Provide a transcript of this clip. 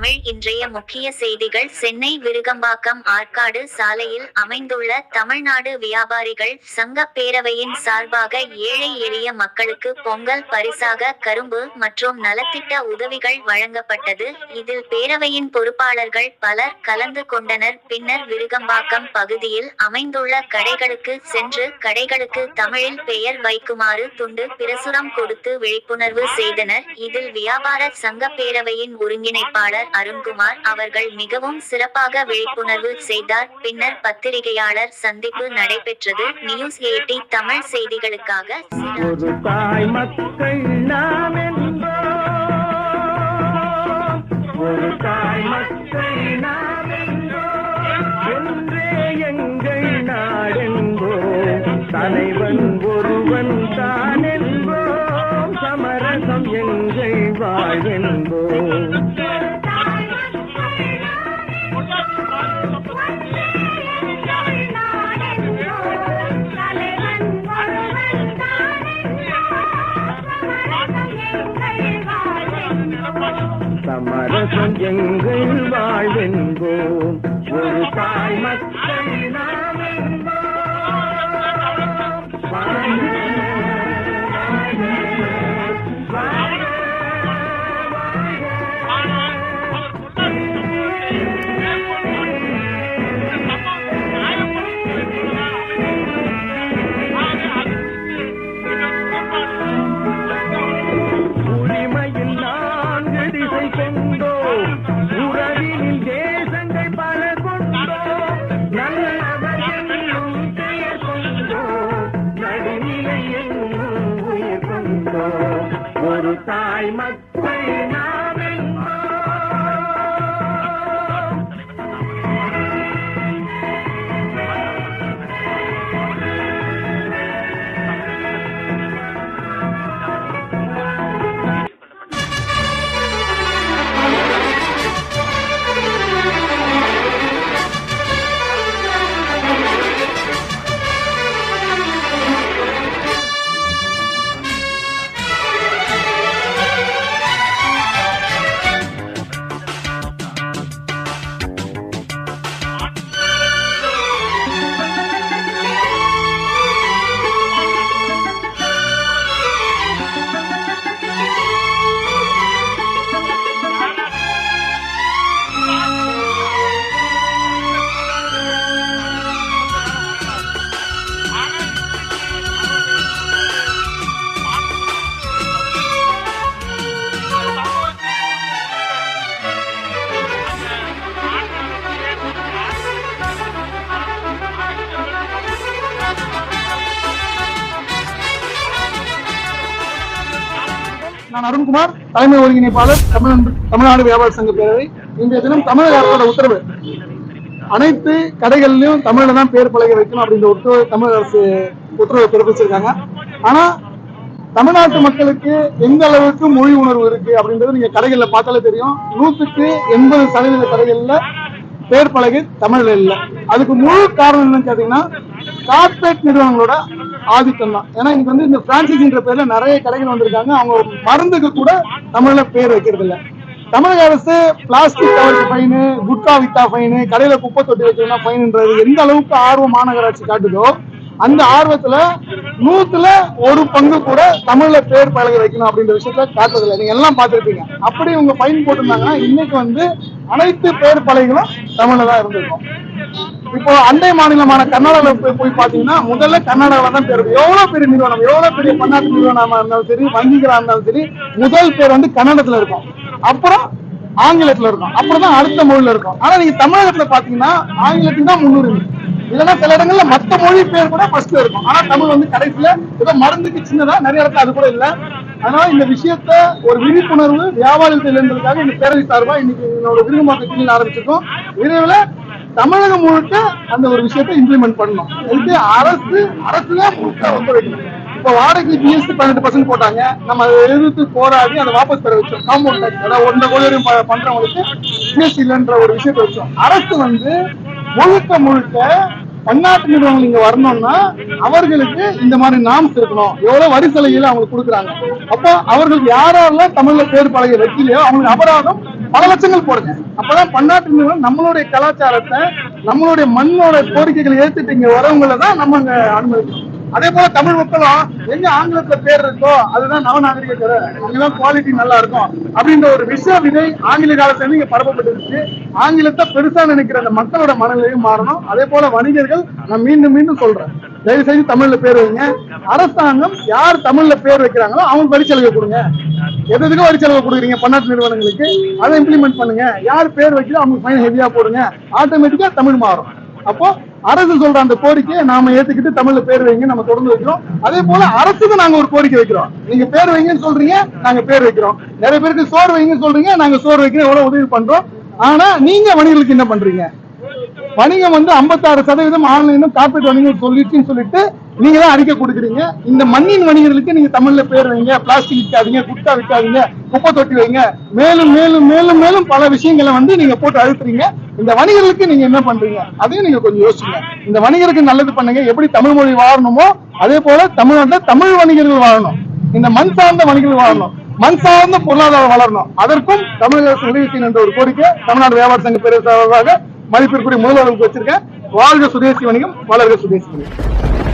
தமிழ் இன்றைய முக்கிய செய்திகள். சென்னை விருகம்பாக்கம் ஆற்காடு சாலையில் அமைந்துள்ள தமிழ்நாடு வியாபாரிகள் சங்க பேரவையின் சார்பாக ஏழை எளிய மக்களுக்கு பொங்கல் பரிசாக கரும்பு மற்றும் நலத்திட்ட உதவிகள் வழங்கப்பட்டது. இதில் பேரவையின் பொறுப்பாளர்கள் பலர் கலந்து கொண்டனர். பின்னர் விருகம்பாக்கம் பகுதியில் அமைந்துள்ள கடைகளுக்கு சென்று கடைகளுக்கு தமிழில் பெயர் வைக்குமாறு துண்டு பிரசுரம் கொடுத்து விழிப்புணர்வு செய்தனர். இதில் வியாபார சங்க பேரவையின் ஒருங்கிணைப்பாளர் அருண்குமார் அவர்கள் மிகவும் சிறப்பாக விழிப்புணர்வு செய்தார். பின்னர் பத்திரிகையாளர் சந்திப்பு நடைபெற்றது. நியூஸ் எயிட்டி தமிழ் செய்திகளுக்காக ஒரு தாய் மக்கள் நாம் ஒரு தாய் மக்கள் நாம் என்போம். எங்கள் நாடென்போம் தலைவன் ஒருவன் தான் என்போம். சமரசம் எங்கள் வாழ்வென்போம் எங்கள் வாழ்வென்போம் ஒரு தாய் மக்கள் நாம் என்போம் நான்கு திசை கொண்டோம் உறவினில் தேசங்கள் பல கொண்டோம் நல்லவர் என்னும் பெயர் கொண்டோ நடுநிலை என்னும் உயிர் கொண்டோ. ஒரு தாய் மக்கள் நாம் நான் அருண்குமார் தலைமை ஒருங்கிணைப்பாளர் தமிழ்நாடு தமிழ்நாடு வியாபார சங்க பேரவை. இன்றைய தினம் தமிழக அரசோட உத்தரவு. அனைத்து கடைகள்லயும் தமிழ்ல தான் பேர் பழக வைக்கணும் அப்படின்ற உத்தரவு தமிழக அரசு உத்தரவு பிறப்பிச்சிருக்காங்க. ஆனா தமிழ்நாட்டு மக்களுக்கு எந்த அளவுக்கு மொழி உணர்வு இருக்கு அப்படின்றது நீங்க கடைகள்ல பார்த்தாலே தெரியும். நூத்துக்கு எண்பது சதவீத கடைகள்ல பேர் பலகை தமிழ்ல இல்ல. அதுக்கு முழு காரணம் என்னன்னு கேட்டீங்கன்னா கார்பரேட் நிறுவனங்களோட ஆதிக்கம் தான். ஏன்னா இன்னைக்கு வந்து இந்த பிரான்சைசின்ற பேர்ல நிறைய கடைகள் வந்திருக்காங்க. அவங்க மருந்துக்கு கூட தமிழ்ல பேர் வைக்கிறது இல்லை. தமிழக அரசு பிளாஸ்டிக் கவருக்கு ஃபைனு குட்கா வித்தா ஃபைனு கடையில குப்பை தொட்டி வைக்கணும்னா ஃபைன்ன்றது எந்த அளவுக்கு ஆர்வம் மாநகராட்சி காட்டுதோ அந்த ஆர்வத்துல நூத்துல ஒரு பங்கு கூட தமிழ்ல பேர் பழக வைக்கணும் அப்படின்ற விஷயத்துல காட்டுறதில்ல நீங்க எல்லாம் பார்த்துருப்பீங்க. அப்படி உங்க ஃபைன் போட்டிருந்தாங்கன்னா இன்னைக்கு வந்து அனைத்து பேர் பலகைகளும் தமிழ்ல தான் இருந்திருக்கும். இப்போ அண்டை மாநிலமான கர்நாடகாவில் போய் பாத்தீங்கன்னா முதல்ல கர்நாடகாவில் தான் பேர். இருக்கும். எவ்வளவு பெரிய நிறுவனம் எவ்வளவு பெரிய பன்னாட்டு நிறுவனமா இருந்தாலும் சரி வங்கிகளா இருந்தாலும் சரி முதல் பேர் வந்து கன்னடத்துல இருக்கும். அப்புறம் ஆங்கிலத்துல இருக்கும். அப்புறம் தான் அடுத்த மொழியில இருக்கும். ஆனா நீங்க தமிழகத்துல பாத்தீங்கன்னா ஆங்கிலத்துக்கு தான் முன்னுரிமை. இல்லைன்னா சில இடங்கள்ல மத்த மொழி பேர் கூட ஃபர்ஸ்ட்ல இருக்கும். ஆனா தமிழ் வந்து கடைசியில ஏதோ மருந்துக்கு சின்னதா நிறைய இடத்துல அது கூட இல்ல. அதனால இந்த விஷயத்த ஒரு விழிப்புணர்வு வியாபாரத்தில் இருந்ததுக்காக இந்த பேரவை சார்பா இன்னைக்கு என்னோட விருகமாக கீழ் ஆரம்பிச்சிருக்கோம். விரைவில் தமிழகம் முழுக்க அந்த ஒரு விஷயத்தை இம்ப்ளிமெண்ட் பண்ணணும். அதுக்கு அரசு அரசு தான் முழுக்க ஒத்துழைக்கணும் இப்போ வாடகை ஜிஎஸ்டி பன்னெண்டு பர்சன்ட் போட்டாங்க. நம்ம அதை எதிர்த்து போராடி அதை வாபஸ் பெற வச்சோம். காம்பவுண்ட் டேக்ஸ் அதாவது ஒன்றரை கோடி வரையும் பண்றவங்களுக்கு ஜிஎஸ்டி இல்லைன்ற ஒரு விஷயத்தை வச்சோம். அரசு வந்து முழுக்க முழுக்க பன்னாட்டு நிறுவனங்கள் இங்க வரணும்னா அவர்களுக்கு இந்த மாதிரி நாம்ஸ் இருக்கணும் எவ்வளவு வரி அவங்களுக்கு கொடுக்குறாங்க. அப்போ அவர்களுக்கு யாரெல்லாம் தமிழ்ல பேர் பலகை வைக்கலையோ அவங்களுக்கு அபராதம் பல லட்சங்கள் போடுங்க அப்பதான் பன்னாட்டு நிறுவனம் நம்மளுடைய கலாச்சாரத்தை நம்மளுடைய மண்ணோட கோரிக்கைகளை ஏத்துட்டு இங்க வரவங்களை தான் நம்ம அங்க அனுமதிக்கணும். அதே போல தமிழ் மக்களும் எங்க ஆங்கிலத்துல பேர் இருக்கோ அதுதான் நவநாகரிக கதை அங்கதான் குவாலிட்டி நல்லா இருக்கும். அப்படின்ற ஒரு விஷ விதை ஆங்கில காலத்துல இருந்து இங்க பரப்பப்பட்டிருக்கு ஆங்கிலத்தை பெருசா நினைக்கிற அந்த மக்களோட மனநிலையும் மாறணும். அதே போல வணிகர்கள் நான் மீண்டும் மீண்டும் சொல்றேன். தயவு செய்து தமிழ்ல பேர் வைங்க. அரசாங்கம் யார் தமிழ்ல பேர் வைக்கிறாங்களோ அவங்க வரி கொடுங்க. எதுக்கு வரி செலவு கொடுக்குறீங்க? பன்னாட்டு நிறுவனங்களுக்கு? அதை இம்ப்ளிமெண்ட் பண்ணுங்க. யார் பேர் வைக்கிறோ அவங்க ஃபைன் ஹெவியா போடுங்க. ஆட்டோமேட்டிக்கா தமிழ் மாறும். அப்போ அரசு சொல்ற அந்த கோரிக்கையை நாம ஏத்துக்கிட்டு தமிழ்ல பேர் வைங்க நம்ம தொடர்ந்து வைக்கிறோம். அதே போல அரசுக்கு நாங்க ஒரு கோரிக்கை வைக்கிறோம். நீங்க பேர் வைங்கன்னு சொல்றீங்க நாங்க பேர் வைக்கிறோம். நிறைய பேருக்கு சோறு வைங்கன்னு சொல்றீங்க நாங்க சோறு வைக்கிறோம். எவ்வளவு உதவி பண்றோம். ஆனா நீங்க வணிகர்களுக்கு என்ன பண்றீங்க? வணிகம் வந்து 56% சதவீதம் ஆன்லைனும் காப்பீட்டு வணிகம் சொல்லிட்டுன்னு சொல்லிட்டு நீங்க தான் அறிக்கை கொடுக்குறீங்க. இந்த மண்ணின் வணிகர்களுக்கு நீங்க தமிழ்ல பேர் வைங்க பிளாஸ்டிக் விற்காதீங்க குட்டா விற்காதீங்க குப்பை தொட்டி வைங்க. மேலும் மேலும் மேலும் மேலும் பல விஷயங்களை வந்து நீங்க போட்டு அழுத்துறீங்க. இந்த வணிகர்களுக்கு நீங்க என்ன பண்றீங்க? அதையும் நீங்க கொஞ்சம் யோசிங்க. இந்த வணிகருக்கு நல்லது பண்ணுங்க. எப்படி தமிழ் மொழி வாழணுமோ அதே போல தமிழ்நாட்டில் தமிழ் வணிகர்கள் வாழணும். இந்த மண் சார்ந்த வணிகர்கள் வாழணும். மண் சார்ந்த பொருளாதாரம் வளரணும். அதற்கும் தமிழக உதவி என்ற ஒரு கோரிக்கை. தமிழ்நாடு வியாபார சங்க பேரவையாக மதிப்பிற்குரிய முதல்வர்களுக்கு வச்சிருக்கேன் வாழ்க சுதேசி வணிகம் வளர்க சுதேசி வணிகம்